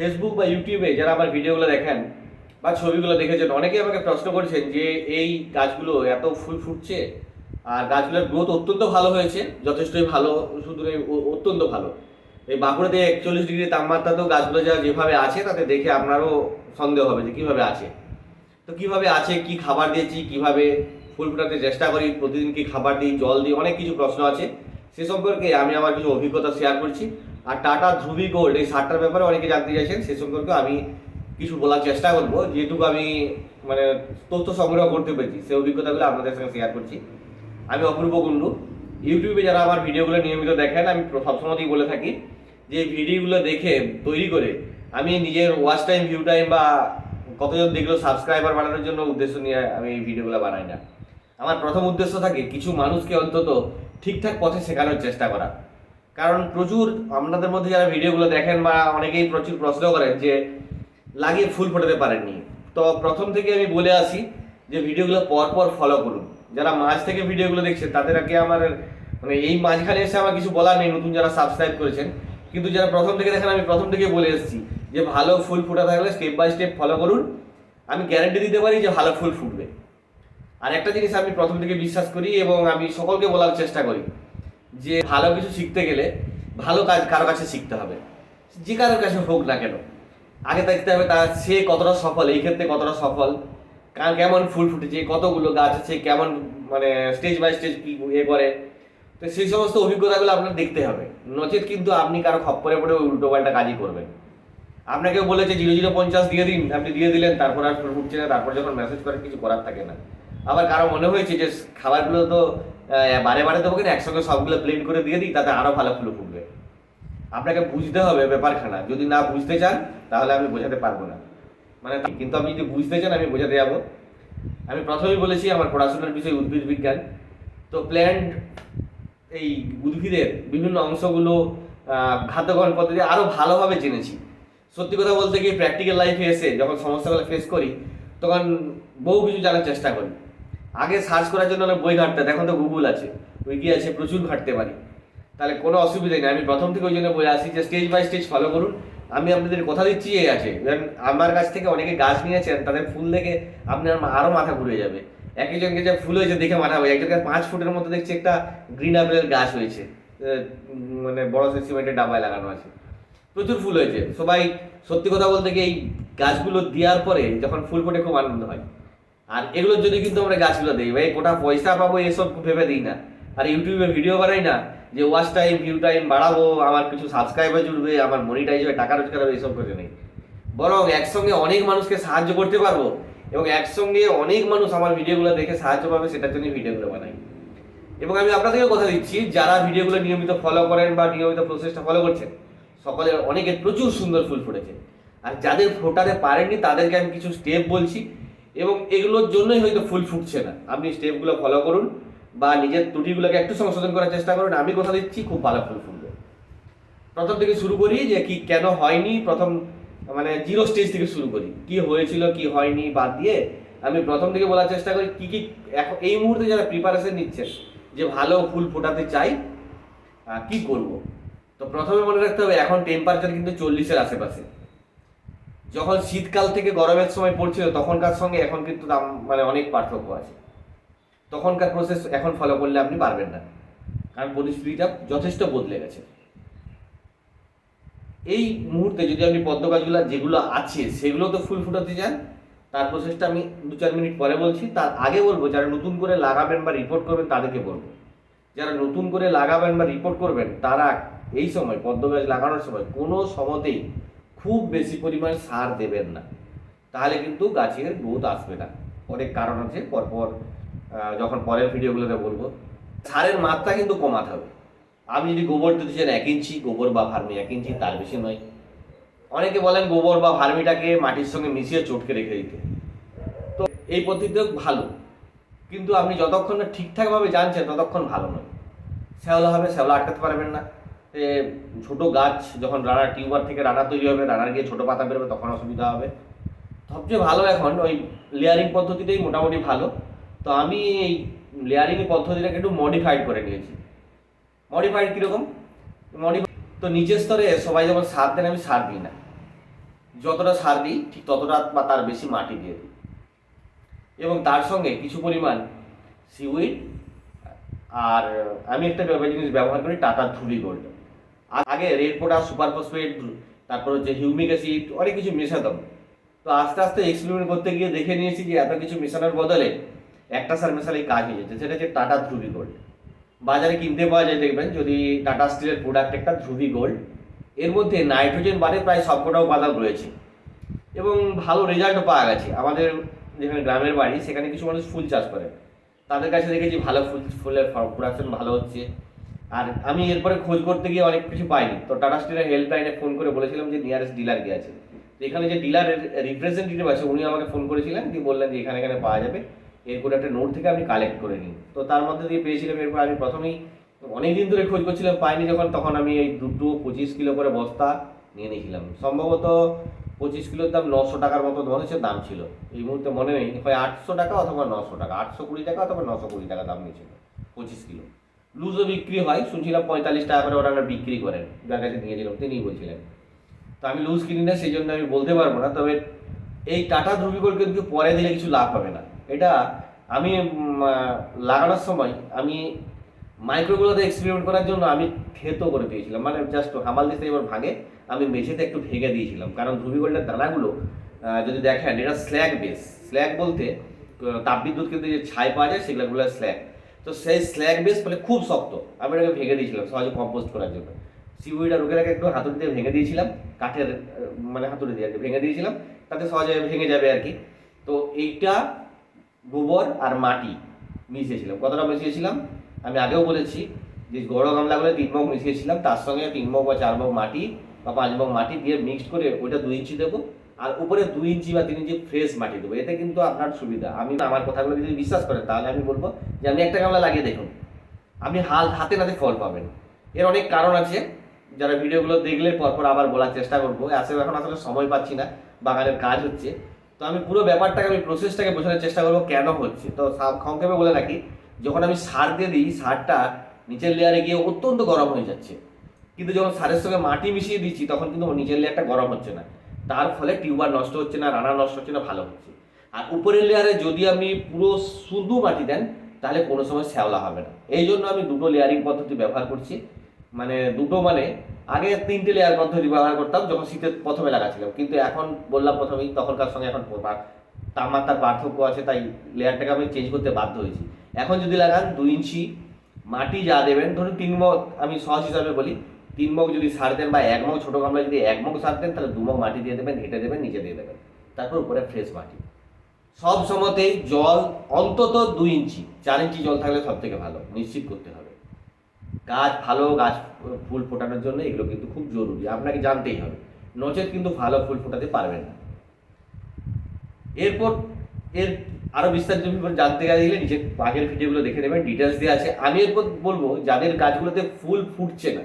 Facebook বা ইউটিউবে যারা আমার ভিডিওগুলো দেখেন বা ছবিগুলো দেখেছেন, অনেকেই আমাকে প্রশ্ন করেছেন যে এই গাছগুলো এত ফুল ফুটছে আর গাছগুলোর গ্রোথ অত্যন্ত ভালো হয়েছে, যথেষ্টই ভালো, শুধু অত্যন্ত ভালো। এই বাঁকুড়াতে একচল্লিশ ডিগ্রি তাপমাত্রাতেও গাছগুলো যা যেভাবে আছে তাতে দেখে আপনারও সন্দেহ হবে যে কীভাবে আছে। তো কীভাবে আছে, কি খাবার দিয়েছি, কীভাবে ফুল ফোটাতে চেষ্টা করি, প্রতিদিন কি খাবার দিই, জল দিই, অনেক কিছু প্রশ্ন আছে। সে সম্পর্কে আমি আমার কিছু অভিজ্ঞতা শেয়ার করছি। আর টাটা, ধ্রুবি গোল্ড এই সারটার ব্যাপারে অনেকে জানতে চাইছেন, সে সম্পর্কে আমি কিছু বলার চেষ্টা করব। যেটুকু আমি মানে তথ্য সংগ্রহ করতে পেরেছি সেই অভিজ্ঞতাগুলো আপনাদের সঙ্গে শেয়ার করছি। আমি অপূর্ব কুণ্ডু। ইউটিউবে যারা আমার ভিডিওগুলো নিয়মিত দেখেন, আমি সবসময়তেই বলে থাকি যে ভিডিওগুলো দেখে, তৈরি করে আমি নিজের ওয়াচ টাইম ভিউ টাইম বা কতজন দেখল সাবস্ক্রাইবার বানানোর জন্য উদ্দেশ্য নিয়ে আমি এই ভিডিওগুলো বানাই না। আমার প্রথম উদ্দেশ্য থাকে, কিছু মানুষকে অন্তত ঠিকঠাক পথে শেখানোর চেষ্টা করা। কারণ প্রচুর আপনাদের মধ্যে যারা ভিডিওগুলো দেখেন বা অনেকেই প্রচুর প্রশ্ন করেন যে, লাগিয়ে ফুল ফোটাতে পারেননি। তো প্রথম থেকে আমি বলে আসি যে, ভিডিওগুলো পরপর ফলো করুন। যারা মাঝ থেকে ভিডিওগুলো দেখছেন, তাদের আগে আমার মানে এই মাঝখানে এসে আমার কিছু বলার নেই, নতুন যারা সাবস্ক্রাইব করেছেন। কিন্তু যারা প্রথম থেকে দেখেন, আমি প্রথম থেকে বলে এসেছি যে, ভালো ফুল ফোটা থাকলে স্টেপ বাই স্টেপ ফলো করুন। আমি গ্যারান্টি দিতে পারি যে, ভালো ফুল ফুটবে। আর একটা জিনিস আমি প্রথম থেকে বিশ্বাস করি এবং আমি সকলকে বলার চেষ্টা করি। যে ভালো কিছু শিখতে গেলে ভালো কাজ কারও কাছে শিখতে হবে। যে কারোর কাছে হোক না কেন। আগে দেখতে হবে তার সে কতটা সফল, এই ক্ষেত্রে কতটা সফল, কার কেমন ফুল ফুটেছে, কতগুলো গাছ আছে, কেমন মানে স্টেজ বাই স্টেজ কি ইয়ে করে। তো সেই সমস্ত অভিজ্ঞতাগুলো আপনার দেখতে হবে। নচেত কিন্তু আপনি কারও খপ্পরে পড়ে ওই উল্টো পাল্টা কাজই করবেন। আপনাকে বলেছে জিরো জিরো পঞ্চাশ দিয়ে দিন, আপনি দিয়ে দিলেন, তারপর আর ফুল ফুটছে না, তারপর যখন মেসেজ করে, কিছু করার থাকে না। আবার কারও মনে হয়েছে যে খাবারগুলো তো বারে বারে দেবো কিনা একসঙ্গে সবগুলো ব্লেন্ড করে দিয়ে দিই, তাতে আরও ভালো ফুল ফুটবে। আপনাকে বুঝতে হবে ব্যাপারখানা। যদি না বুঝতে চান, তাহলে আমি বোঝাতে পারব না। মানে কিন্তু আপনি যদি বুঝতে চান, আমি বোঝাতে যাব। আমি প্রথমেই বলেছি, আমার পড়াশোনার বিষয় উদ্ভিদ বিজ্ঞান। তো প্ল্যান্ট এই উদ্ভিদের বিভিন্ন অংশগুলো খাদ্যগ্রহণ পদ্ধতি আরও ভালোভাবে জেনেছি। সত্যি কথা বলতে গিয়ে প্র্যাকটিক্যাল লাইফে এসে যখন সমস্যাগুলো ফেস করি, তখন বহু কিছু জানার চেষ্টা করি। আগে সার্চ করার জন্য অনেক বই ঘাটতে এখন তো গুগল আছে উইকি আছে, প্রচুর ঘাটতে পারি। তাহলে কোনো অসুবিধা নেই, আমি প্রথম থেকে ওই জন্য বলে আসি যে স্টেজ বাই স্টেজ ফলো করুন। আমি আপনাদের কথা দিচ্ছি, এই আছে। আমার কাছ থেকে অনেকে গাছ নিয়েছেন, তাদের ফুল দেখে আপনার আরও মাথা ঘুরে যাবে। এক, একজনকে যে ফুল হয়েছে দেখে মাথা হবে একজনকে পাঁচ ফুটের মধ্যে দেখছি একটা গ্রিন আপেলের গাছ হয়েছে। মানে বড় সিমেন্টের ডাবায় লাগানো আছে। প্রচুর ফুল হয়েছে। সবাই সত্যি কথা বলতে গিয়ে এই গাছগুলো দেওয়ার পরে যখন ফুল ফোটে খুব আনন্দ হয়। আর এগুলোর জন্য কিন্তু আমরা গাছগুলো দিই ভাই, গোটা পয়সা পাবো এসব ভেবে দিই না। আর ইউটিউবে ভিডিও বানাই না যে ওয়াচ টাইম ভিউ টাইম বাড়াবো, আমার কিছু সাবস্ক্রাইবার জুড়বে, আমার মনিটাইজ হবে, টাকা রোজগার হবে, এসব করে নেই। বরং একসঙ্গে অনেক মানুষকে সাহায্য করতে পারব এবং একসঙ্গে অনেক মানুষ আমার ভিডিওগুলো দেখে সাহায্য পাবে, সেটার জন্য ভিডিওগুলো বানাই। এবং আমি আপনাদেরকে কথা দিচ্ছি, যারা ভিডিওগুলো নিয়মিত ফলো করেন বা নিয়মিত প্রসেসটা ফলো করছেন, সকলের অনেকের প্রচুর সুন্দর ফুল ফুটেছে। আর যাদের ফোটাতে পারেননি, তাদেরকে আমি কিছু স্টেপ বলছি। এবং এগুলোর জন্যই হয়তো ফুল ফুটছে না। আপনি স্টেপগুলো ফলো করুন বা নিজের ত্রুটিগুলোকে একটু সংশোধন করার চেষ্টা করুন। আমি কথা দিচ্ছি, খুব ভালো ফুল ফুটবে। প্রথম থেকে শুরু করি যে কি কেন হয়নি, প্রথম মানে জিরো স্টেজ থেকে শুরু করি। কি হয়েছিল, কি হয়নি বাদ দিয়ে আমি প্রথম থেকে বলার চেষ্টা করি, কি কি এখন এই মুহূর্তে যারা প্রিপারেশন নিচ্ছেন যে ভালো ফুল ফোটাতে চাই কি করব? তো প্রথমে মনে রাখতে হবে, এখন টেম্পারেচার কিন্তু চল্লিশের আশেপাশে। যখন শীতকাল থেকে গরমের সময় পড়ছিল, তখনকার সঙ্গে এখন কিন্তু দাম মানে অনেক পার্থক্য আছে। তখনকার প্রসেস এখন ফলো করলে আপনি পারবেন না। কারণ পরিস্থিতিটা যথেষ্ট বদলে গেছে। এই মুহূর্তে যদি আপনি পদ্ম গাছগুলো যেগুলো আছে, সেগুলো তো ফুল ফুটাতে চান, তার প্রসেসটা আমি দু চার মিনিট পরে বলছি। তার আগে বলব, যারা নতুন করে লাগাবেন বা রিপোর্ট করবেন, তাদেরকে বলব। যারা নতুন করে লাগাবেন বা রিপোর্ট করবেন, তারা এই সময় পদ্ম গাছ লাগানোর সময় কোনো সময়তেই খুব বেশি পরিমাণ সার দেবেন না। তাহলে কিন্তু গাছের গ্রোথ আসবে না। অনেক কারণ আছে, পরপর যখন পরের ভিডিওগুলোতে বলব। সারের মাত্রা কিন্তু কমাতে হবে। আপনি যদি গোবর দিতে চান এক ইঞ্চি, গোবর বা ভার্মি এক ইঞ্চি, তার বেশি নয়। অনেকে বলেন গোবর বা ভার্মিটাকে মাটির সঙ্গে মিশিয়ে চটকে রেখে দিতে। তো এই পদ্ধতিও ভালো। কিন্তু আপনি যতক্ষণ না ঠিকঠাকভাবে জানছেন, ততক্ষণ ভালো নয়। শ্যাওলা হবে, শ্যাওলা আটকাতে পারবেন না। ছোট গাছ যখন রানার টিউবার থেকে রানার তৈরি হবে, রানার গিয়ে ছোট পাতা বেরোবে, তখন অসুবিধা হবে। সবচেয়ে ভালো এখন ওই লেয়ারিং পদ্ধতিটাই মোটামুটি ভালো। তো আমি এই লেয়ারিং পদ্ধতিটাকে একটু মডিফাইড করে নিয়েছি। মডিফাইড কীরকম? মডিফাই তো নিচের স্তরে সবাই যখন সার দেন, আমি সার দিই না। যতটা সার দিই, ঠিক ততটা বা তার বেশি মাটি দিয়ে দিই। এবং তার সঙ্গে কিছু পরিমাণ সিউইড আর আমি একটা জিনিস ব্যবহার করি টাটা ধুবি গোল্ড। আগে রেড পোটাস সুপার ফসফেট, তারপর হচ্ছে হিউমিক অ্যাসিড, অনেক কিছু মেশাতাম। তো আস্তে আস্তে এক্সপেরিমেন্ট করতে গিয়ে দেখে নিয়েছি যে এত কিছু মেশানোর বদলে একটা সার মেশালেই কাজ হয়ে যাচ্ছে সেটা হচ্ছে টাটা ধ্রুবি গোল্ড। বাজারে কিনতে পাওয়া যায়, দেখবেন, যদি টাটা স্টিলের প্রোডাক্ট একটা ধ্রুবি গোল্ড, এর মধ্যে নাইট্রোজেন বাদে প্রায় সবকটা উপাদান রয়েছে। এবং ভালো রেজাল্টও পাওয়া গেছে। আমাদের যেখানে গ্রামের বাড়ি, সেখানে কিছু মানুষ ফুল চাষ করে। তাদের কাছে দেখেছি ভালো ফুল, ফুলের প্রোডাকশন ভালো হচ্ছে। আর আমি এরপরে খোঁজ করতে গিয়ে অনেক কিছু পাইনি। তো টাটা স্টিলের হেল্পলাইনে ফোন করে বলেছিলাম যে নিয়ারেস্ট ডিলার কে আছে। তো এখানে যে ডিলারের রিপ্রেজেন্টেটিভ আছে, উনি আমাকে ফোন করেছিলেন, দিয়ে বললেন যে এখানে এখানে পাওয়া যাবে। এরপরে একটা নোট থেকে আপনি কালেক্ট করে নিন তো তার মধ্যে দিয়ে পেয়েছিলাম, এরপর আমি প্রথমেই অনেক দিন ধরে খোঁজ করছিলাম, পাইনি যখন, তখন আমি এই দুটো পঁচিশ কিলো করে বস্তা নিয়ে নিয়েছিলাম। সম্ভবত পঁচিশ কিলোর দাম নশো টাকার মতো মনে দাম ছিল। এই মুহূর্তে মনে নেই, হয় আটশো টাকা অথবা নশো টাকা, আটশো কুড়ি টাকা অথবা নশো কুড়ি টাকা দাম নিয়েছিল, পঁচিশ কিলো। লুজও বিক্রি হয়, শুনছিলাম পঁয়তাল্লিশ টাকা করে ওরা বিক্রি করেন। যার কাছে নিয়েছিলাম তিনিই বলছিলেন। তো আমি লুজ কিনি না সেই জন্য আমি বলতে পারব না, তবে এই টাটা ধ্রুবীকরণ কিন্তু পরে দিলে কিছু লাভ হবে না। এটা আমি লাগানোর সময় আমি মাইক্রোগুলোতে এক্সপেরিমেন্ট করার জন্য আমি থেতো করে দিয়েছিলাম। মানে জাস্ট হামাল দিতে এবার ভাগে আমি মেঝেতে একটু ভেঙে দিয়েছিলাম। কারণ ধ্রুবীকরণের দানাগুলো যদি দেখেন, এটা স্ল্যাগ বেস স্ল্যাগ বলতে তাপবিদ্যুৎ কিন্তু যে ছাই পাওয়া যায়, সেগুলো স্ল্যাগ তো সেই স্ল্যাগ বেস ফলে খুব শক্ত। আমি এটাকে ভেঙে দিয়েছিলাম, সহজে কম্পোস্ট করার জন্য। সিউইড আর ওকে একটু হাতুড়ি দিয়ে ভেঙে দিয়েছিলাম, কাঠের মানে হাতুড়ি দিয়ে আর কি ভেঙে দিয়েছিলাম, তাতে সহজে ভেঙে যাবে আর কি। তো এইটা গোবর আর মাটি মিশিয়েছিলাম। কতটা মিশিয়েছিলাম? আমি আগেও বলেছি যে বড় গামলাগুলো তিন মগ মিশিয়েছিলাম, তার সঙ্গে তিন মগ বা চার মগ মাটি বা পাঁচ মগ মাটি দিয়ে মিক্সড করে ওইটা দুই ইঞ্চি দেবো। আর উপরে দুই ইঞ্চি বা তিন ইঞ্চি ফ্রেশ মাটি দেবো। এতে কিন্তু আপনার সুবিধা। আমি আমার কথাগুলো যদি বিশ্বাস করেন, তাহলে আমি বলব যে আপনি একটা গামলা লাগিয়ে দেখুন। আপনি হাল, হাতে নাতে ফল পাবেন। এর অনেক কারণ আছে। যারা ভিডিওগুলো দেখলে পরপর আবার বলার চেষ্টা করব। আসলে এখন আসলে সময় পাচ্ছি না। বাগানের কাজ হচ্ছে। তো আমি পুরো ব্যাপারটাকে, আমি প্রসেসটাকে বোঝানোর চেষ্টা করব কেন হচ্ছে। তো সংক্ষেপে বলে রাখি, যখন আমি সার দিয়ে দিই, সারটা নিচের লেয়ারে গিয়ে অত্যন্ত গরম হয়ে যাচ্ছে। কিন্তু যখন সারের সঙ্গে মাটি মিশিয়ে দিচ্ছি, তখন কিন্তু নিচের লেয়ারটা গরম হচ্ছে না। তার ফলে টিউবার নষ্ট হচ্ছে না রানা নষ্ট হচ্ছে না, ভালো হচ্ছে। আর উপরের লেয়ারে যদি আপনি পুরো শুধু মাটি দেন, তাহলে কোনো সময় শ্যাওলা হবে না। এই জন্য আমি দুটো লেয়ারিং পদ্ধতি ব্যবহার করছি। মানে দুটো মানে আগে তিনটে লেয়ার পদ্ধতি ব্যবহার করতাম যখন শীতের প্রথমে লাগাচ্ছিলাম কিন্তু এখন বললাম প্রথমেই, তখনকার সঙ্গে এখন তাপমাত্রার পার্থক্য আছে, তাই লেয়ারটাকে আমি চেঞ্জ করতে বাধ্য হয়েছি। এখন যদি লাগান দুই ইঞ্চি মাটি যা দেবেন, ধরুন তিন আমি সহজ হিসাবে বলি তিন মগ যদি সার দেন বা এক মগ, ছোটো গামলা যদি এক মগ সার দেন, তাহলে দু মগ মাটি দিয়ে দেবেন, হেঁটে দেবেন, নিচে দিয়ে দেবেন। তারপর উপরে ফ্রেশ মাটি। সব সময়তেই জল অন্তত দুই ইঞ্চি, চার ইঞ্চি জল থাকলে সব থেকে ভালো, নিশ্চিত করতে হবে। গাছ ভালো, গাছ ফুল ফোটানোর জন্য এগুলো কিন্তু খুব জরুরি, আপনাকে জানতেই হবে। নচেত কিন্তু ভালো ফুল ফোটাতে পারবেন না। এরপর, এর আরও বিস্তারিত জানতে গেলে নিচে আগের ভিডিওগুলো দেখে নেবেন ডিটেলস দেওয়া আছে। আমি এরপর বলব, যাদের গাছগুলোতে ফুল ফুটছে না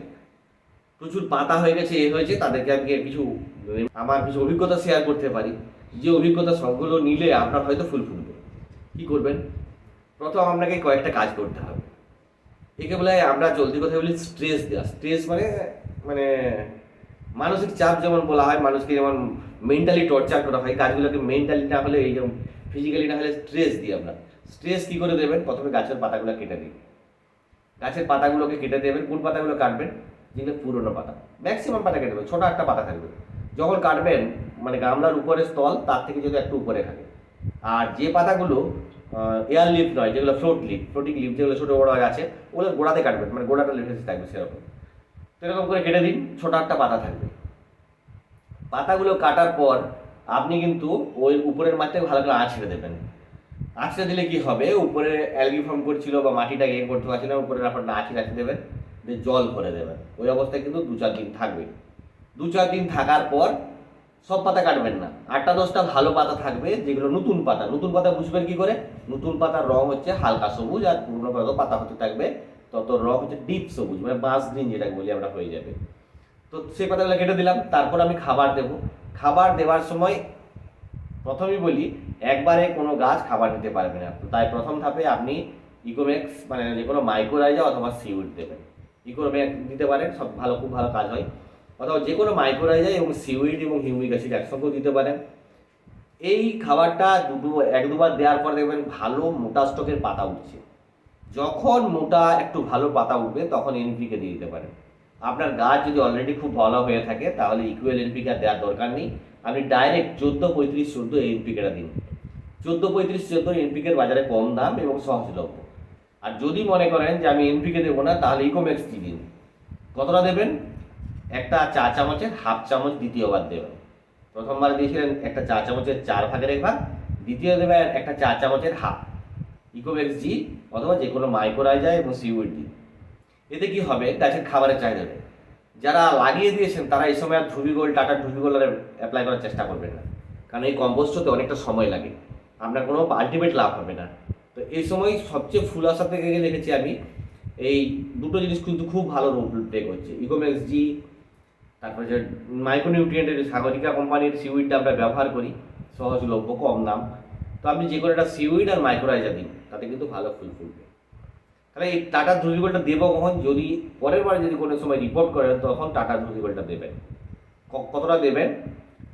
প্রচুর পাতা হয়ে গেছে, এ হয়েছে, তাদেরকে আমি কিছু, আমার কিছু অভিজ্ঞতা শেয়ার করতে পারি। যে অভিজ্ঞতা সবগুলো নিলে আপনার হয়তো ফুল ফুটবে। কি করবেন? প্রথম আপনাকে কয়েকটা কাজ করতে হবে। একে বলে আমরা চলতি কথা বলি স্ট্রেস দেওয়া স্ট্রেস মানে মানে মানসিক চাপ যেমন বলা হয়, মানুষকে যেমন মেন্টালি টর্চার করা হয় কাজগুলোকে মেন্টালি না হলে এই যেমন ফিজিক্যালি না হলে স্ট্রেস দিই আমরা। স্ট্রেস কী করে দেবেন? প্রথমে গাছের পাতাগুলো কেটে দিন। গাছের পাতাগুলোকে কেটে দেবেন। কোন পাতাগুলো কাটবেন? যেগুলো পুরোনো পাতা। ম্যাক্সিমাম পাতা কেটে দেবেন ছোটো একটা পাতা থাকবে। যখন কাটবেন মানে গামলার উপরে স্থল, তার থেকে যদি একটু উপরে থাকে। আর যে পাতাগুলো এয়ার লিফ নয়, যেগুলো ফ্লোট লিফ ফ্লোটিং লিফ যেগুলো ছোটো বড়ো আছে, ওগুলো গোড়াতে কাটবেন মানে গোড়াটা লেফে থাকবে সেরকম। তো এরকম করে কেটে দিন, ছোটো একটা পাতা থাকবে। পাতাগুলো কাটার পর, আপনি কিন্তু ওই উপরের মাটিতে ভালো করে আঁচড়ে দেবেন। আঁচড়ে দিলে কি হবে? উপরে অ্যালগি ফর্ম করছিল বা মাটিটা ইয়ে করতে পারছিল না উপরে আপনার আঁচড়ে আঁচড়ে দেবেন। দিয়ে জল ভরে দেবেন। ওই অবস্থায় কিন্তু দু চার দিন থাকবে। দু চার দিন থাকার পর সব পাতা কাটবেন না। আটটা দশটা ভালো পাতা থাকবে, যেগুলো নতুন পাতা। নতুন পাতা বুঝবেন কি করে? নতুন পাতার রং হচ্ছে হালকা সবুজ আর পুরনো পাতা পাতা হতে থাকবে। তত রং হচ্ছে ডিপ সবুজ মানে বাঁশ গ্রিন যেটা বলি আমরা হয়ে যাবে। তো সেই পাতাগুলো কেটে দিলাম। তারপর আমি খাবার দেব। খাবার দেওয়ার সময় প্রথমেই বলি, একবারে কোনো গাছ খাবার নিতে পারবে না। তাই প্রথম ধাপে আপনি ইকোম্যাক্স মানে যে কোনো মাইক্রোরাইজা অথবা সিউড দেবেন। ইকোম্যাক্স দিতে পারেন, সব ভালো, খুব ভালো কাজ হয়। অথবা যে কোনো মাইক্রোরাইজা এবং সিউইড এবং হিউমিক অ্যাসিড একসঙ্গেও দিতে পারেন। এই খাবারটা দুটো, এক দুবার দেওয়ার পর দেখবেন ভালো মোটা স্টকের পাতা উঠছে। যখন মোটা, একটু ভালো পাতা উঠবে, তখন এনপিকে দিয়ে দিতে পারেন। আপনার গাছ যদি অলরেডি খুব ভালো হয়ে থাকে, তাহলে ইকুয়াল এনপিকে আর দেওয়ার দরকার নেই। আপনি ডাইরেক্ট চোদ্দ পঁয়ত্রিশ চোদ্দ এনপিকেটা দিন। চোদ্দ পঁয়ত্রিশ চোদ্দ এনপিকের বাজারে কম দাম এবং সহজলভ্য। আর যদি মনে করেন যে আমি এনপিকে দেবো না, তাহলে ইকোমেক্স দিয়ে দিন। কতটা দেবেন? একটা চা চামচের হাফ চামচ দ্বিতীয়বার দেবেন। প্রথমবার দিয়েছিলেন একটা চা চামচের চার ভাগের এক ভাগ, দ্বিতীয় দেবেন একটা চা চামচের হাফ। ইকোমেক্স জি, অথবা যে কোনো মাইক্রোরাইজা এবং সিউইড দিন এতে কি হবে? গাছের খাবারের চাহিদা যারা লাগিয়ে দিয়েছেন, তারা এই সময় আর ধুবিগোল টাটা আর অ্যাপ্লাই করার চেষ্টা করবেন না। কারণ এই কম্পোস্ট হতে অনেকটা সময় লাগে। আপনার কোনো আলটিমেট লাভ হবে না। তো এই সময় সবচেয়ে ফুল আসা থেকে দেখেছি আমি, এই দুটো জিনিস কিন্তু খুব ভালো রোল প্লে করছে। ইকোমেক্স জি তারপরে যে মাইক্রোনিউট্রিয়েন্টের সাগরিকা কোম্পানির সিউইডটা আমরা ব্যবহার করি, সহজলভ্য, কম দাম। তো আপনি যে কোনো একটা সিউইড আর মাইক্রোরাইজা দিন, তাতে কিন্তু ভালো ফুল ফুলবে তাহলে এই টাটা ধুলিগোলটা দেবো কখন? যদি পরের বার যদি কোনো সময় রিপোর্ট করেন, তখন টাটা ধুলিগোলটা দেবেন। কতটা দেবেন?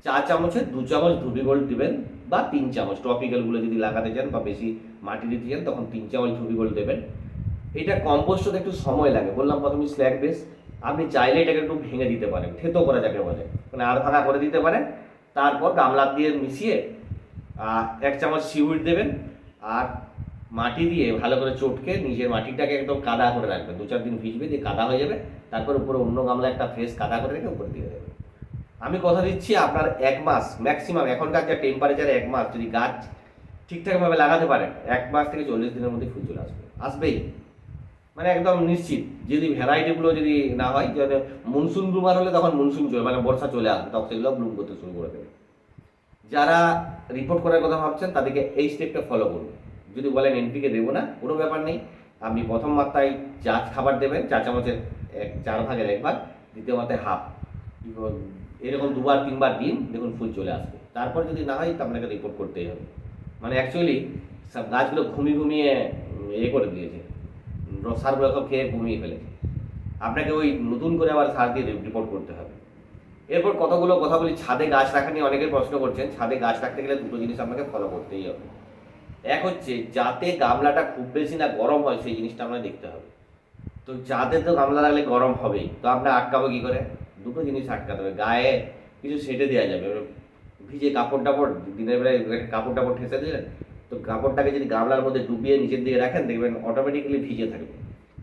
চা চামচের দু চামচ ধুবিগোল দিবেন। বা তিন চামচ। টপিক্যালগুলো যদি লাগাতে চান বা বেশি মাটি দিতে চান, তখন তিন চামচ ধুবিগোল দেবেন। এটা কম্পোস্ট হতে একটু সময় লাগে। বললাম প্রথমে স্ল্যাগ বেস আপনি চাইলে এটাকে একটু ভেঙে দিতে পারেন। থেতো করা যাকে বলে। মানে আর ভাঙা করে দিতে পারেন। তারপর গামলা দিয়ে মিশিয়ে এক চামচ সিউইড দেবেন। আর মাটি দিয়ে ভালো করে চটকে নিজের মাটিটাকে একদম কাদা করে রাখবেন। দু চার দিন ভিজবে, দিয়ে কাদা হয়ে যাবে। তারপর উপরে অন্য গামলা একটা ফ্রেশ কাদা করে রেখে উপরে দিয়ে দেবেন। আমি কথা দিচ্ছি আপনার এক মাস ম্যাক্সিমাম এখনকার যা টেম্পারেচারে এক মাস, যদি গাছ ঠিকঠাকভাবে লাগাতে পারেন, এক মাস থেকে চল্লিশ দিনের মধ্যে ফুল চলে আসবে। আসবেই। মানে একদম নিশ্চিত। যদি ভ্যারাইটিগুলো যদি না হয়, যদি মনসুন ব্লুমার হলে তখন মনসুন চলে মানে বর্ষা চলে আসবে, তখন সেগুলো ব্লুম করতে শুরু করে দেবে। যারা রিপোর্ট করার কথা ভাবছেন, তাদেরকে এই স্টেপটা ফলো করুন। যদি বলেন এনপিকে দেবো না, কোনো ব্যাপার নেই। আপনি প্রথম মাত্রায় চা খাবার দেবেন, চা চামচের এক, চার ভাগের এক ভাগ, দ্বিতীয় মাত্রায় হাফ এরকম দুবার, তিনবার দিন দেখুন ফুল চলে আসবে। তারপর যদি না হয় তো আপনাকে রিপোর্ট করতেই হবে। মানে অ্যাকচুয়ালি সব গাছগুলো ঘুমিয়ে ঘুমিয়ে এ করে দিয়েছে। সারগুলো সব খেয়ে ঘুমিয়ে ফেলেছে। আপনাকে ওই নতুন করে আবার সার দিয়ে রিপোর্ট করতে হবে। এরপর কতগুলো কথা বলি, ছাদে গাছ রাখা নিয়ে অনেকে প্রশ্ন করছেন, ছাদে গাছ রাখতে গেলে দুটো জিনিস আপনাকে ফলো করতেই হবে। এক হচ্ছে, যাতে গামলাটা খুব বেশি না গরম হয়, সেই জিনিসটা আপনাকে দেখতে হবে। তো যাতে তো গামলা লাগলে গরম হবেই। তো আপনার আটকাবো কী করে? দুটো জিনিস আটকাতে হবে। গায়ে কিছু সেটে দেওয়া যাবে। ভিজে কাপড় টাপড়, দিনের বেলায় কাপড় টাপড় ঠেসে দিলেন তো কাপড়টাকে যদি গামলার মধ্যে ডুবিয়ে নিচের দিকে রাখেন, দেখবেন অটোমেটিক্যালি ভিজে থাকবে।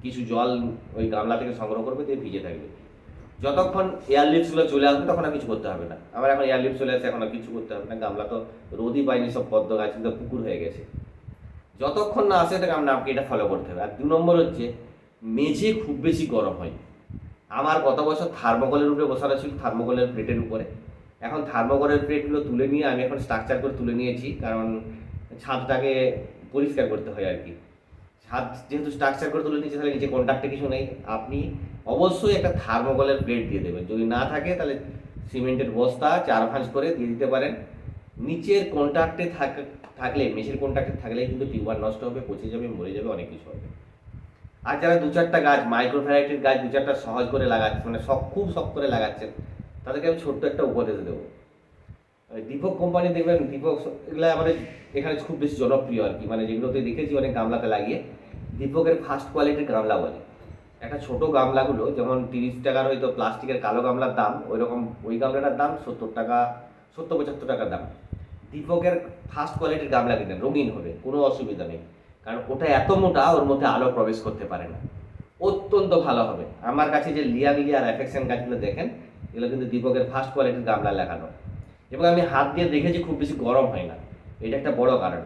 কিছু জল ওই গামলা থেকে সংগ্রহ করবে, দিয়ে ভিজে থাকবে। যতক্ষণ এয়ার লিপসগুলো চলে আসবে, তখন আর কিছু করতে হবে না। আবার এখন এয়ার লিপস চলে আসছে, এখন আর কিছু করতে হবে না। গামলা তো রোদই পায়নি, সব পদ্ম গাছ, কিন্তু পুকুর হয়ে গেছে। যতক্ষণ না আসে তখন আমরা আপনাকে এটা ফলো করতে হবে। আর দু নম্বর হচ্ছে, মেঝে খুব বেশি গরম হয় আমার গত বছর থার্মোকলের উপরে বসানো ছিল, থার্মোকলের প্লেটের উপরে। এখন থার্মোকলের প্লেটগুলো তুলে নিয়ে আমি এখন স্ট্রাকচার করে তুলে নিয়েছি, কারণ ছাদটাকে পরিষ্কার করতে হয় আর কি। ছাদ যেহেতু স্ট্রাকচার করে তুলে নিয়েছি, তাহলে নিচে কন্ট্রাক্টে কিছু নেই। আপনি অবশ্যই একটা থার্মোকলের প্লেট দিয়ে দেবেন। যদি না থাকে, তাহলে সিমেন্টের বস্তা, চার ভাঁজ করে দিয়ে দিতে পারেন। নিচের কন্ট্রাক্টে থাক, থাকলে মেশের কন্ট্রাক্টে থাকলে কিন্তু টিউবার নষ্ট হবে, পচে যাবে, মরে যাবে, অনেক কিছু হবে। আর যারা দু চারটা গাছ মাইক্রো ভ্যারাইটির গাছ দু চারটা সহজ করে লাগাচ্ছে মানে শখ, খুব শখ করে লাগাচ্ছেন তাদেরকে আমি ছোট্ট একটা উপদেশ দেবো। দীপক কোম্পানি দেখবেন দীপক এগুলো আমাদের এখানে খুব বেশি জনপ্রিয় আর কি। মানে যেগুলোতে দেখেছি অনেক গামলাতে লাগিয়ে দীপকের ফার্স্ট কোয়ালিটির গামলা বলে। একটা ছোট গামলাগুলো, যেমন তিরিশ টাকার হয়তো প্লাস্টিকের কালো গামলার দাম ওই রকম ওই গামলাটার দাম সত্তর টাকা, সত্তর পঁচাত্তর টাকার দাম। দীপকের ফার্স্ট কোয়ালিটির গামলা কিনেন রঙিন হবে, কোনো অসুবিধা নেই। কারণ ওটা এত মোটা, ওর মধ্যে আলো প্রবেশ করতে পারে না। অত্যন্ত ভালো হবে। আমার কাছে যে লিয়া লিয়া আর অ্যাফেকশন গাছগুলো দেখেন, এগুলো কিন্তু দীপকের ফার্স্ট কোয়ালিটির গামলা লাগানো। এবং আমি হাত দিয়ে দেখেছি খুব বেশি গরম হয় না। এটা একটা বড় কারণ।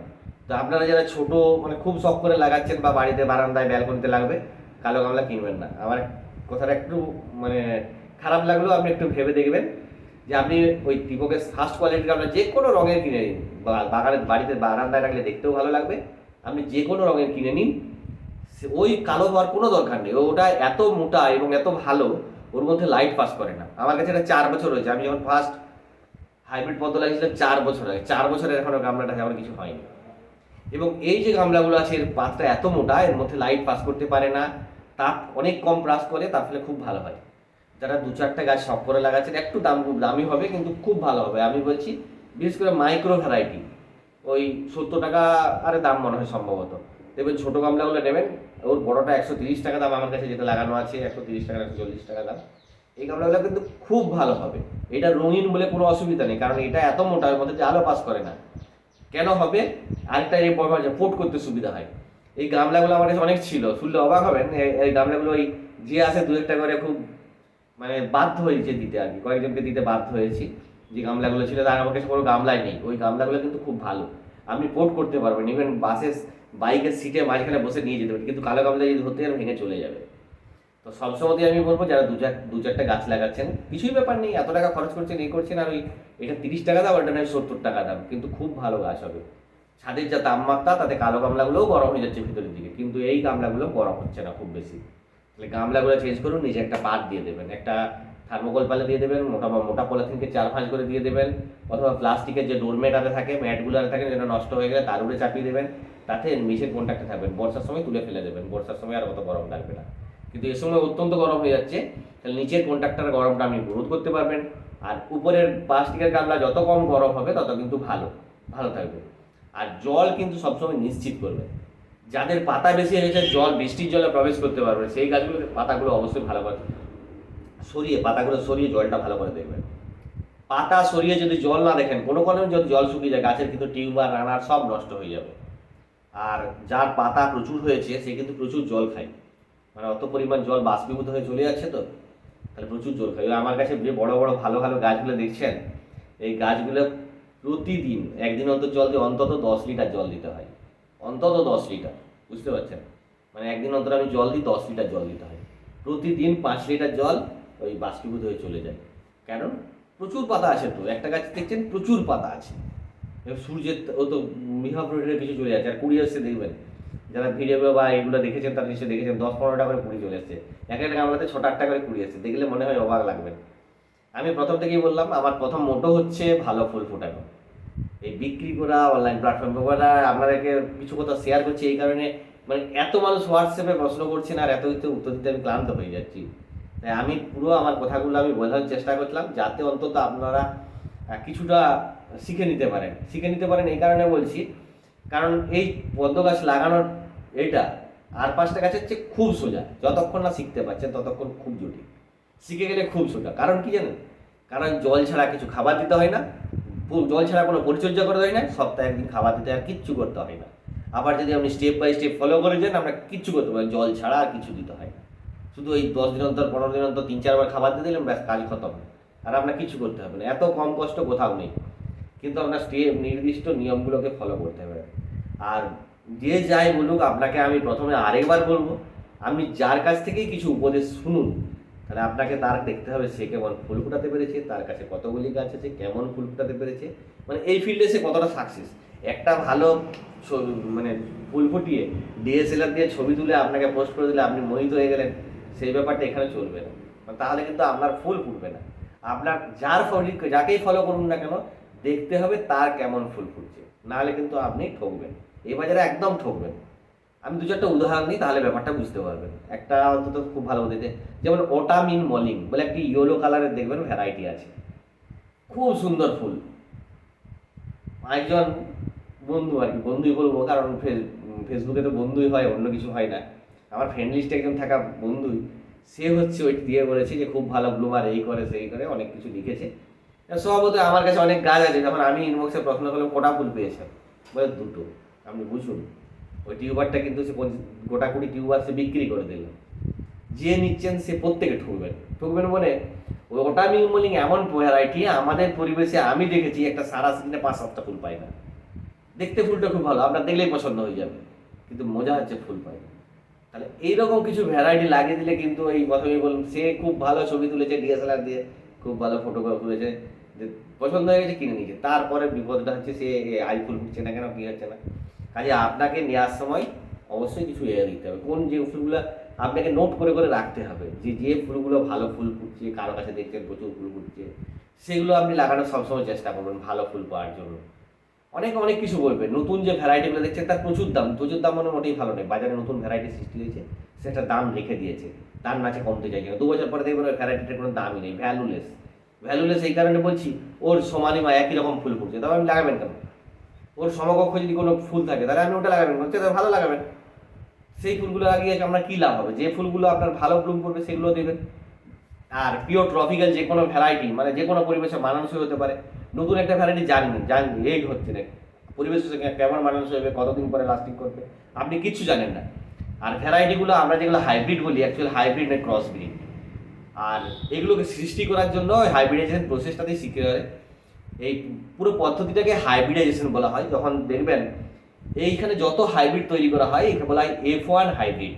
তো আপনারা যারা ছোট মানে খুব শখ করে লাগাচ্ছেন বা বাড়িতে বারান্দায় ব্যালকনিতে লাগবে, কালো গামলা কিনবেন না। আমার কথাটা একটু মানে খারাপ লাগলেও আপনি একটু ভেবে দেখবেন যে আপনি ওই দীপকের ফার্স্ট কোয়ালিটির গামলা যে কোনো রঙের কিনে বাগানের বাড়িতে বারান্দায় রাখলে দেখতেও ভালো লাগবে। আপনি যে কোনো রঙের কিনে নিন। ওই কালো হওয়ার কোনো দরকার নেই। ওটা এত মোটা এবং এত ভালো, ওর মধ্যে লাইট পাস করে না। আমার কাছে এটা চার বছর হয়েছে। আমি যখন ফার্স্ট হাইব্রিড পদ্ম লাগিয়েছিলাম, চার বছর আগে চার বছরের এখনও গামলাটা আমার কিছু হয়নি। এবং এই যে গামলাগুলো আছে, এর পাতটা এত মোটা, এর মধ্যে লাইট পাস করতে পারে না। তাপ অনেক কম পাস করে, তার ফলে খুব ভালো হয়। যারা দু চারটা গাছ সব করে লাগাচ্ছেন, একটু দাম খুব দামি হবে, কিন্তু খুব ভালো হবে। আমি বলছি, বিশেষ করে মাইক্রো ভ্যারাইটি ওই সত্তর টাকা আরে দাম মনে হয় সম্ভবত। দেখবেন ছোটো গামলাগুলো নেবেন, ওর বড়টা একশো তিরিশ টাকা দাম আমার কাছে যেটা লাগানো আছে, একশো তিরিশ টাকা একশো চল্লিশ টাকা দাম। এই গামলাগুলো কিন্তু খুব ভালো হবে। এটা রঙিন বলে কোনো অসুবিধা নেই, কারণ এটা এত মোটা মধ্যে যে আলো পাস করে না। কেন হবে? আরেকটা এই ব্যবহার পোট করতে সুবিধা হয়। এই গামলাগুলো আমার কাছে অনেক ছিল, শুনলে অবাক হবেন এই গামলাগুলো ওই যে আসে দু একটা করে খুব মানে বাধ্য হয়েছে দিতে আর কি, কয়েকজনকে দিতে বাধ্য হয়েছি। যে গামলাগুলো ছিল তার আমার কাছে কোনো গামলাই নেই। ওই গামলাগুলো কিন্তু খুব ভালো। আপনি পোর্ট করতে পারবেন ইভেন বাসে বাইকের সিটে মাঝখানে বসে নিয়ে যেতে পারেন কিন্তু কালো গামলা যদি ধরতে যান ভেঙে চলে যাবে। তো সবসময় আমি বলব, যারা দু চার, দু চারটা গাছ লাগাচ্ছেন, কিছুই ব্যাপার নেই, এত টাকা খরচ করছেন এই করছেন, আর ওই এটা তিরিশ টাকা দাম ওটা নয়, সত্তর টাকা দাম। কিন্তু খুব ভালো গাছ হবে। ছাদের যা তাপমাত্রা, তাতে কালো গামলাগুলোও গরম হয়ে যাচ্ছে ভিতরের দিকে। কিন্তু এই গামলাগুলো গরম হচ্ছে না খুব বেশি। তাহলে গামলাগুলো চেঞ্জ করুন, নিজে একটা পাট দিয়ে দেবেন। একটা থার্মোকল পালে দিয়ে দেবেন, মোটা মোটা পলিথিনকে চার ভাঁজ করে দিয়ে দেবেন, অথবা প্লাস্টিকের যে ডোরমেট আরে থাকে, ম্যাটগুলো আরে থাকে, যেটা নষ্ট হয়ে গেলে তার উপরে চাপিয়ে দেবেন, তাতে নিচের কন্ট্যাক্টে থাকবেন বর্ষার সময় তুলে ফেলে দেবেন, বর্ষার সময় আর অত গরম লাগবে না। কিন্তু এ সময় অত্যন্ত গরম হয়ে যাচ্ছে, তাহলে নিচের কন্ট্রাক্টার গরমটা আপনি রোধ করতে পারবেন, আর উপরের প্লাস্টিকের গামলা যত কম গরম হবে, তত কিন্তু ভালো ভালো থাকবে। আর জল কিন্তু সবসময় নিশ্চিত করবে যাদের পাতা বেশি হয়েছে, জল বৃষ্টির জলে প্রবেশ করতে পারবে সেই গাছগুলোর পাতাগুলো অবশ্যই ভালো করে সরিয়ে পাতাগুলো সরিয়ে জলটা ভালো করে দেখবেন। পাতা সরিয়ে যদি জল না দেখেন, কোনো কারণে যদি জল শুকিয়ে যায়, গাছের কিন্তু টিউবার রানার সব নষ্ট হয়ে যাবে। আর যার পাতা প্রচুর হয়েছে, সে কিন্তু প্রচুর জল খায়। মানে অত পরিমাণ জল বাষ্পীভূত হয়ে চলে যাচ্ছে তো, তাহলে প্রচুর জল খায়। আমার কাছে যে বড় বড় ভালো ভালো গাছগুলো দেখছেন, এই গাছগুলো প্রতিদিন, একদিন অন্তর জল দিয়ে অন্তত দশ লিটার জল দিতে হয়। অন্তত দশ লিটার, বুঝতে পারছেন? মানে একদিন অন্তর আমি জল দিই, দশ লিটার জল দিতে হয়। প্রতিদিন পাঁচ লিটার জল ওই বাষ্পীভূত হয়ে চলে যায়। কারণ প্রচুর পাতা আছে তো, একটা গাছ দেখছেন প্রচুর পাতা আছে। সূর্যের ও তো মিহা প্রোডের কিছু চলে যাচ্ছে, আর কুড়ি আসছে দেখবেন। যারা ভিডিও বা এগুলো দেখেছেন তারা নিশ্চয়ই দেখেছেন, দশ পনেরোটা করে কুড়ি চলে এসছে এক একটা গামলাতে ছোট আটটা করে কুড়ি আসছে, দেখলে মনে হয় অবাক লাগবে। আমি প্রথম থেকেই বললাম, আমার প্রথম মোটো হচ্ছে ভালো ফুল ফোটানো। এই বিক্রি করা, অনলাইন প্ল্যাটফর্ম করা, আপনাদেরকে কিছু কথা শেয়ার করছি এই কারণে মানে এত মানুষ হোয়াটসঅ্যাপে প্রশ্ন করছেন আর এত উত্তর দিতে আমি ক্লান্ত হয়ে যাচ্ছি। তাই আমি পুরো আমার কথাগুলো আমি বোঝানোর চেষ্টা করছিলাম যাতে অন্তত আপনারা কিছুটা শিখে নিতে পারেন। শিখে নিতে পারেন এই কারণে বলছি, কারণ এই পদ্ম গাছ লাগানোর এটা আর পাঁচটা গাছের চেয়ে খুব সোজা। যতক্ষণ না শিখতে পারছেন ততক্ষণ খুব জটিল। শিখে গেলে খুব সোজা। কারণ কি জানেন? কারণ জল ছাড়া কিছু খাবার দিতে হয় না জল ছাড়া কোনো পরিচর্যা করতে হয় না, সপ্তাহে একদিন খাবার দিতে আর কিচ্ছু করতে হয় না। আবার যদি আপনি স্টেপ বাই স্টেপ ফলো করে যান, আমরা কিচ্ছু করতে পারি জল ছাড়া আর কিছু দিতে হয় শুধু এই দশ দিন অন্তর, পনেরো দিন অন্তর, তিন চারবার খাবার দিয়ে দিলেন ব্যাস কাজ খতম। আর আপনার কিছু করতে হবে না। এত কম কষ্ট কোথাও নেই। কিন্তু আপনার স্টেপ নির্দিষ্ট নিয়মগুলোকে ফলো করতে হবে। আর যে যাই বলুক, আপনাকে আমি প্রথমে আরেকবার বলব, আপনি যার কাছ থেকেই কিছু উপদেশ শুনুন, তাহলে আপনাকে তার দেখতে হবে সে কেমন ফুল ফুটাতে পেরেছে, তার কাছে কতগুলি গাছ আছে, কেমন ফুল ফুটাতে পেরেছে। মানে এই ফিল্ডে সে কতটা সাকসেস একটা ভালো মানে ফুল ফুটিয়ে ডিএসএলআর দিয়ে ছবি তুলে আপনাকে পোস্ট করে দিলে আপনি মোহিত হয়ে গেলেন। সেই ব্যাপারটা এখানে চলবে না। মানে তাহলে কিন্তু আপনার ফুল ফুটবে না। আপনার যার ফলো যাকেই ফলো করুন না কেন, দেখতে হবে তার কেমন ফুল ফুটছে। নাহলে কিন্তু আপনি ঠকবেন। এই বাজারে একদম ঠকবেন আমি দু চারটা উদাহরণ দিই, তাহলে ব্যাপারটা বুঝতে পারবেন। একটা অন্তত খুব ভালো দিতে। যেমন ওটামিন মলিং বলে একটি ইয়েলো কালারের দেখবেন ভ্যারাইটি আছে। খুব সুন্দর ফুল। একজন বন্ধু আর কি, বন্ধুই বলব, কারণ ফেসবুকে তো বন্ধুই হয়, অন্য কিছু হয় না। আমার ফ্রেন্ড লিস্টে একজন থাকা বন্ধুই, সে হচ্ছে ওই দিয়ে বলেছে যে, খুব ভালো ব্লুমার এই করে, সেই করে, অনেক কিছু লিখেছে। স্বভাবত আমার কাছে অনেক গাছ আছে যখন আমি ইনবক্সে প্রশ্ন করলাম, কটা ফুল পেয়েছে? বলে, দুটো। আপনি বুঝুন, ওই টিউবারটা কিন্তু সে গোটা কুড়ি টিউবার সে বিক্রি করে দিল। যে নিচ্ছেন, সে প্রত্যেকে ঠকবেন। ঠকবেন বলে ওটামিং মলিং এমন ভ্যারাইটি আমাদের পরিবেশে আমি দেখেছি, একটা সারা সিজনে পাঁচ, সাতটা ফুল পায় না। দেখতে ফুলটা খুব ভালো, আপনার দেখলেই পছন্দ হয়ে যাবে, কিন্তু মজা হচ্ছে ফুল পায় না তাহলে এইরকম কিছু ভ্যারাইটি লাগিয়ে দিলে কিন্তু এই কথা প্রথমেই বললাম সে খুব ভালো ছবি তুলেছে ডিএসএলআর দিয়ে খুব ভালো ফটোগ্রাফ তুলেছে যে পছন্দ হয়ে গেছে কিনে নিয়েছে। তারপরে বিপদটা হচ্ছে সে এ, আই ফুল ফুটছে না কেন কী হচ্ছে না। কাজে আপনাকে নেওয়ার সময় অবশ্যই কিছু এ দিতে হবে। কোন যে ফুলগুলো আপনাকে নোট করে করে রাখতে হবে যে যে ফুলগুলো ভালো ফুল ফুটছে কারও কাছে দেখছেন প্রচুর ফুল ফুটছে সেগুলো আপনি লাগানোর সবসময় চেষ্টা করবেন ভালো ফুল পাওয়ার জন্য। অনেক অনেক কিছু বলবে। নতুন যে ভ্যারাইটিগুলো দেখছেন, তার প্রচুর দাম। প্রচুর দাম মানে মোটেই ভালো নেই। বাজারে নতুন ভ্যারাইটি সৃষ্টি হয়েছে, সেটা দাম রেখে দিয়েছে। তার নাচে কমতে চাইছে না। দু বছর পরে দেখবেন ভ্যারাইটিটার কোনো দামই নেই। ভ্যালুলেস ভ্যালুলেস এই কারণে বলছি, ওর সমানই বা একই রকম ফুল ফুটছে। তবে আমি লাগাবেন কেন? ওর সমকক্ষ যদি কোনো ফুল থাকে, তাহলে আমি ওটা লাগাবেন হচ্ছে ভালো লাগাবেন। সেই ফুলগুলো লাগিয়ে আপনার কী লাভ হবে? যে ফুলগুলো আপনার ভালো ব্লুম করবে, সেগুলো দেবেন। আর পিওর ট্রপিক্যাল যে কোনো ভ্যারাইটি মানে যে কোনো পরিবেশে মানানসই হতে পারে। নতুন একটা ভ্যারাইটি জানেন জান এই হচ্ছে পরিবেশের সঙ্গে কেমন মানানসই হবে কতদিন পরে লাস্টিং করবে, আপনি কিচ্ছু জানেন না। আর ভ্যারাইটিগুলো আমরা যেগুলো হাইব্রিড বলি অ্যাকচুয়ালি হাইব্রিড না ক্রস ব্রিড আর এগুলোকে সৃষ্টি করার জন্য হাইব্রিডাইজেশন প্রসেসটাতেই শিখতে হবে। এই পুরো পদ্ধতিটাকে হাইব্রিডাইজেশন বলা হয়। যখন দেখবেন, এইখানে যত হাইব্রিড তৈরি করা হয়, একে বলা হয় এফ ওয়ান হাইব্রিড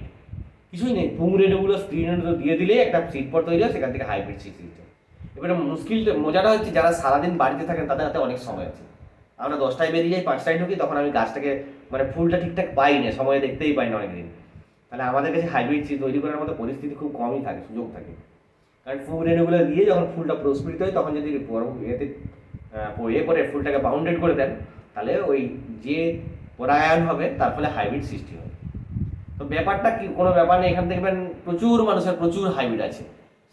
কিছুই নেই পুং রেণুগুলো রেণু দিয়ে দিলেই একটা সিট তৈরি হয়, সেখান থেকে হাইব্রিড সিট এবারে মুশকিল মজাটা হচ্ছে যারা সারাদিন বাড়িতে থাকেন তাদের হাতে অনেক সময় আছে। আমরা দশটায় বেরিয়ে যাই পাঁচটায় ঢুকি তখন আমি গাছটাকে মানে ফুলটা ঠিকঠাক পাই না সময় দেখতেই পাই না অনেকদিন। তাহলে আমাদের কাছে হাইব্রিড তৈরি করার মতো পরিস্থিতি খুব কমই থাকে সুযোগ থাকে। কারণ ফুল রেণুগুলো দিয়ে যখন ফুলটা প্রস্ফুটিত হয় তখন যদি আহ, ইয়ে করে ফুলটাকে বাউন্ডেড করে দেন তাহলে ওই যে পরাগায়ন হবে তার ফলে হাইব্রিড সৃষ্টি হবে। তো ব্যাপারটা কি? কোনো ব্যাপার নেই এখান দেখবেন প্রচুর মানুষের প্রচুর হাইব্রিড আছে।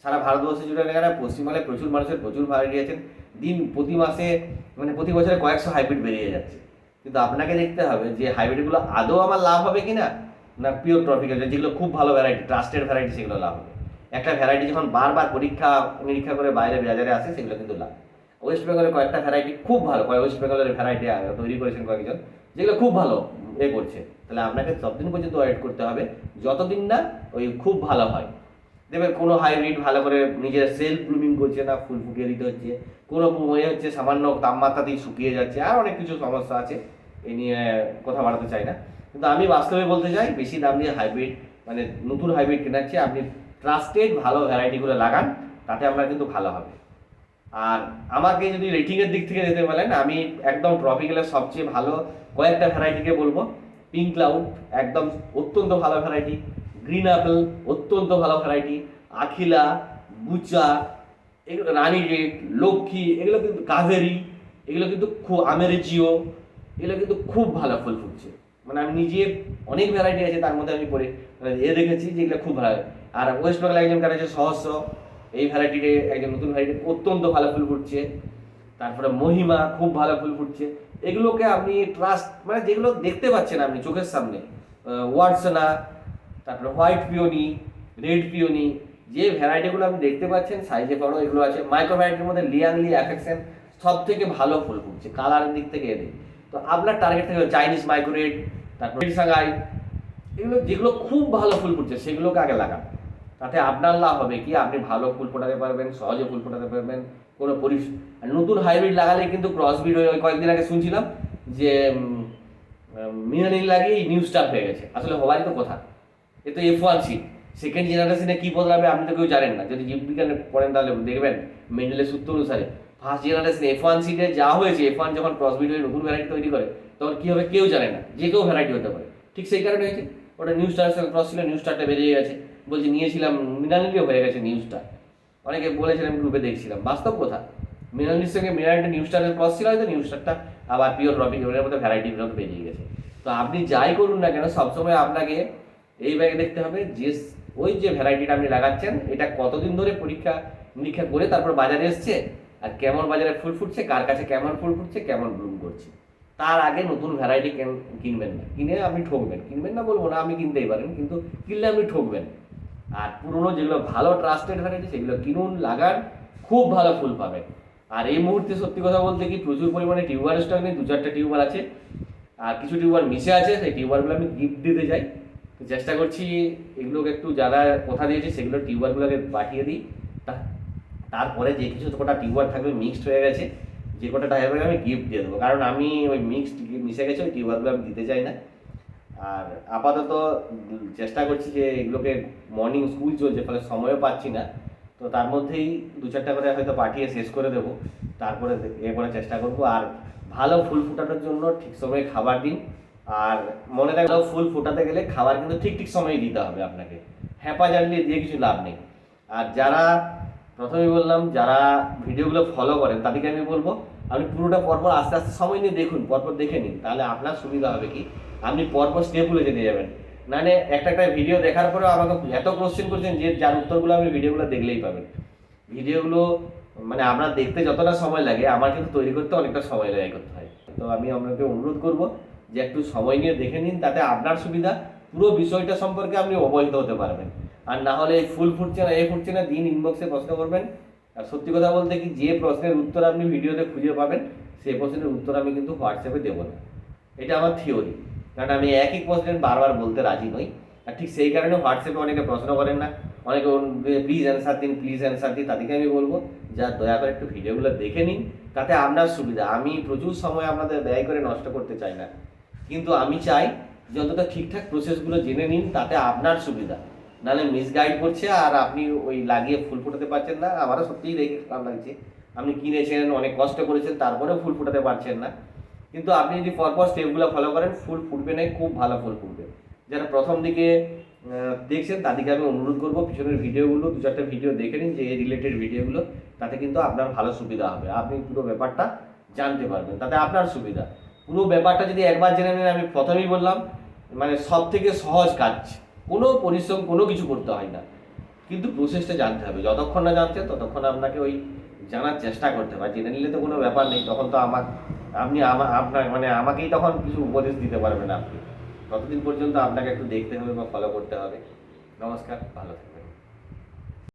সারা ভারতবর্ষে জুড়ে গেলে পশ্চিমবঙ্গে প্রচুর মানুষের প্রচুর ভ্যারাইটি আছেন দিন প্রতি মাসে মানে প্রতি বছরে কয়েকশো হাইব্রিড বেরিয়ে যাচ্ছে। কিন্তু আপনাকে দেখতে হবে যে হাইব্রিডগুলো আদৌ আমার লাভ হবে কি না না পিওর ট্রপিক্যাল যেগুলো খুব ভালো ভ্যারাইটি ট্রাস্টেড ভ্যারাইটি সেগুলো লাভ হবে। একটা ভ্যারাইটি যখন বারবার পরীক্ষা, নিরীক্ষা করে বাইরে বাজারে আসে, সেগুলো কিন্তু লাভ। ওয়েস্ট বেঙ্গলের কয়েকটা ভ্যারাইটি খুব ভালো, কয়েক ওয়েস্ট বেঙ্গলের ভ্যারাইটি তৈরি করেছেন কয়েকজন, যেগুলো খুব ভালো এ করছে। তাহলে আপনাকে ততদিন পর্যন্ত ওয়েট করতে হবে। যতদিন না ওই খুব ভালো হয়। দেখবেন কোনো হাইব্রিড ভালো করে নিজের সেলফ ব্লুমিং করছে না, ফুল ফুটিয়ে দিতে হচ্ছে। কোনো মনে হচ্ছে, সামান্য তাপমাত্রাতেই শুকিয়ে যাচ্ছে, আর অনেক কিছু সমস্যা আছে এই নিয়ে কথা বাড়াতে চাই না। কিন্তু আমি বাস্তবে বলতে চাই, বেশি দাম দিয়ে হাইব্রিড মানে নতুন হাইব্রিড কেনার চেয়ে আপনি ট্রাস্টেড ভালো ভ্যারাইটিগুলো লাগান, তাতে আপনার কিন্তু ভালো হবে। আর আমাকে যদি রেটিংয়ের দিক থেকে যেতে বলেন, আমি একদম ট্রপিক্যালের সবচেয়ে ভালো কয়েকটা ভ্যারাইটিকে বলব। পিঙ্ক ক্লাউড একদম অত্যন্ত ভালো ভ্যারাইটি গ্রিন অ্যাপেল, অত্যন্ত ভালো ভ্যারাইটি আখিলা বুচা এগুলো রানী রেড, লক্ষ্মী, এগুলো কিন্তু কাভেরি এগুলো কিন্তু খুব আমেরিজিও এগুলো কিন্তু খুব ভালো ফুল ফুটছে। মানে আমি নিজে অনেক ভ্যারাইটি আছে, তার মধ্যে আমি পরে মানে এ দেখেছি যে এগুলো খুব ভালো। আর ওয়েস্ট বেঙ্গল একজন কার আছে, সহস্র, এই ভ্যারাইটিতে একজন নতুন ভ্যারাইটি অত্যন্ত ভালো ফুল ফুটছে। তারপরে মহিমা, খুব ভালো ফুল ফুটছে। এগুলোকে আপনি ট্রাস্ট মানে যেগুলো দেখতে পাচ্ছেন আপনি চোখের সামনে ওয়ার্ডসনা তারপরে হোয়াইট পিওনি, রেড পিওনি, যে ভ্যারাইটিগুলো আপনি দেখতে পাচ্ছেন সাইজে বড় এগুলো আছে মাইক্রো ভ্যারাইটির মধ্যে লিয়াংলি অ্যাফেকশন সব থেকে ভালো ফুল ফুটছে কালারের দিক থেকে এদের। তো আপনার টার্গেট থেকে চাইনিজ মাইক্রোরেড তারপর সাগাই এগুলো যেগুলো খুব ভালো ফুল ফুটছে, সেগুলোকে আগে লাগান। তাতে আপনার লাভ হবে কি, আপনি ভালো ফুল ফোটাতে পারবেন, সহজে ফুল ফোটাতে পারবেন, কোনো পরিস নতুন হাইব্রিড লাগালে কিন্তু ক্রস ক্রসবিড হয়ে কয়েকদিন আগে শুনছিলাম যে মিনারিল লাগিয়ে স্টার হয়ে গেছে। আসলে হওয়ারই তো কথা। এ তো এফ ওয়ান সিট সেকেন্ড জেনারেশনে কী বদলাবে আপনি তো কেউ জানেন না। যদি জীববিজ্ঞানে পড়েন তাহলে দেখবেন মেন্ডেলের সূত্র অনুসারে ফার্স্ট জেনারেশন এফ ওয়ান সিটে যা হয়েছে এফ ওয়ান যখন ক্রসবিড হয়ে নতুন ভ্যারাইটি তৈরি করে, তখন কী হবে কেউ জানে না। যে কেউ ভ্যারাইটি হতে পারে। ঠিক সেই কারণে হয়েছে। ওটা নিউ স্টারের সঙ্গে ক্রস ছিল নিউ স্টারটা বেরিয়ে গেছে। বলছি নিয়েছিলাম মিনালিও হয়ে গেছে নিউ স্টার অনেকে বলেছিলাম গ্রুপে দেখছিলাম। বাস্তব কথা। মিনালির সঙ্গে মিনালিটা নিউ স্টারের ক্রস ছিল, হয়তো নিউ স্টারটা আবার পিওর টপিক ওদের মধ্যে ভ্যারাইটি বেরিয়ে গেছে। তো আপনি যাই করুন না কেন, সবসময় আপনাকে এই ব্যাগে দেখতে হবে যে ওই যে ভ্যারাইটিটা আপনি লাগাচ্ছেন, এটা কতদিন ধরে পরীক্ষা নিরীক্ষা করে তারপর বাজারে এসছে আর কেমন বাজারে ফুল ফুটছে, কার কাছে কেমন ফুল ফুটছে, কেমন ব্লুম করছে। তার আগে নতুন ভ্যারাইটি কিনবেন না। কিনে আপনি ঠকবেন। কিনবেন না বলব না আপনি কিনতেই পারেন, কিন্তু কিনলে আপনি ঠকবেন। আর পুরনো যেগুলো ভালো ট্রাস্টেড ভ্যারাইটি সেগুলো কিনুন, লাগান, খুব ভালো ফুল পাবেন। আর এই মুহূর্তে সত্যি কথা বলতে কি প্রচুর পরিমাণে টিউবার স্টক নেই দু চারটে টিউবার আছে। আর কিছু টিউবার মিশে আছে, সেই টিউবারগুলো আমি গিফট দিতে তো চেষ্টা করছি এগুলোকে একটু যারা কথা দিয়েছি সেগুলো টিউবারগুলোকে পাঠিয়ে দিই। তা- তারপরে যে কিছু কটা টিউবার থাকবে মিক্সড হয়ে গেছে, যে কটা টাইপের আমি গিফট দিয়ে দেবো। কারণ আমি ওই মিক্সড মিশে গেছে, ওই টিউবারগুলো আমি দিতে চাই না। আর আপাতত চেষ্টা করছি যে এগুলোকে মর্নিং স্কুল চলছে, ফলে সময়ও পাচ্ছি না। তো তার মধ্যেই দু চারটা করে হয়তো পাঠিয়ে শেষ করে দেবো। তারপরে এ করে চেষ্টা করব। আর ভালো ফুল ফোটানোর জন্য ঠিক সময়ে খাবার দিন। আর মনে রাখলেও ফুল ফোটাতে গেলে খাবার কিন্তু ঠিক ঠিক সময়ে দিতে হবে আপনাকে। হ্যাপা জ্বালিয়ে দিয়ে কিছু লাভ নেই। আর যারা, প্রথমেই বললাম, যারা ভিডিওগুলো ফলো করেন, তাদেরকে আমি বলব, আপনি পুরোটা পরপর আস্তে আস্তে সময় নিয়ে দেখুন, পরপর দেখে নিন। তাহলে আপনার সুবিধা হবে কি? আপনি পরপর স্টেপগুলো জেনে যাবেন। মানে একটা একটা ভিডিও দেখার পরে আমাকে এত কোশ্চেন করছেন যে যার উত্তরগুলো আপনি ভিডিওগুলো দেখলেই পাবেন। ভিডিওগুলো মানে আপনার দেখতে যতটা সময় লাগে, আমার কিন্তু তৈরি করতে অনেকটা সময় লাগে করতে হয়। তো আমি আপনাকে অনুরোধ করব যে একটু সময় নিয়ে দেখে নিন, তাতে আপনার সুবিধা। পুরো বিষয়টা সম্পর্কে আপনি অবহিত হতে পারবেন। আর না হলে এই ফুল ফুটছে না, এই ফুটছে না, দিন ইনবক্সে প্রশ্ন করবেন। আর সত্যি কথা বলতে কি, যে প্রশ্নের উত্তর আপনি ভিডিওতে খুঁজে পাবেন সেই প্রশ্নের উত্তর আমি কিন্তু হোয়াটসঅ্যাপে দেবো না। এটা আমার থিওরি কারণ আমি একই কোশ্চেন বারবার বলতে রাজি নই। আর ঠিক সেই কারণে হোয়াটসঅ্যাপে অনেকে প্রশ্ন করেন না। অনেকে প্লিজ অ্যান্সার দিন প্লিজ অ্যান্সার দিন। তাদেরকে আমি বলব, যা, দয়া করে একটু ভিডিওগুলো দেখে নিন। তাতে আপনার সুবিধা। আমি প্রচুর সময় আপনাদের ব্যয় করে নষ্ট করতে চাই না। কিন্তু আমি চাই যে অন্তত ঠিকঠাক প্রসেসগুলো জেনে নিন, তাতে আপনার সুবিধা। নাহলে মিসগাইড করছে আর আপনি ওই লাগিয়ে ফুল ফোটাতে পারছেন না। আমারও সত্যিই দেখে খারাপ লাগছে। আপনি কিনেছেন, অনেক কষ্ট করেছেন, তারপরেও ফুল ফোটাতে পারছেন না। কিন্তু আপনি যদি পরপর স্টেপগুলো ফলো করেন, ফুল ফুটবে না, খুব ভালো ফুল ফুটবে। যারা প্রথম দিকে দেখছেন তাদেরকে আমি অনুরোধ করব, পিছনের ভিডিওগুলো, দু চারটে ভিডিও দেখে নিন, যে এই রিলেটেড ভিডিওগুলো তাতে কিন্তু আপনার ভালো সুবিধা হবে। আপনি পুরো ব্যাপারটা জানতে পারবেন, তাতে আপনার সুবিধা। পুরো ব্যাপারটা যদি একবার জেনে নেন, আমি প্রথমেই বললাম মানে সব থেকে সহজ কাজ, কোনো পরিশ্রম, কোনো কিছু করতে হয় না। কিন্তু প্রসেসটা জানতে হবে। যতক্ষণ না জানছেন ততক্ষণ আপনাকে ওই জানার চেষ্টা করতে হবে। জেনে নিলে তো কোনো ব্যাপার নেই, তখন তো আমার, আপনি আপনার মানে আমাকেই তখন কিছু উপদেশ দিতে পারবেন আপনি। ততদিন পর্যন্ত আপনাকে একটু দেখতে হবে বা ফলো করতে হবে। নমস্কার, ভালো থাকবেন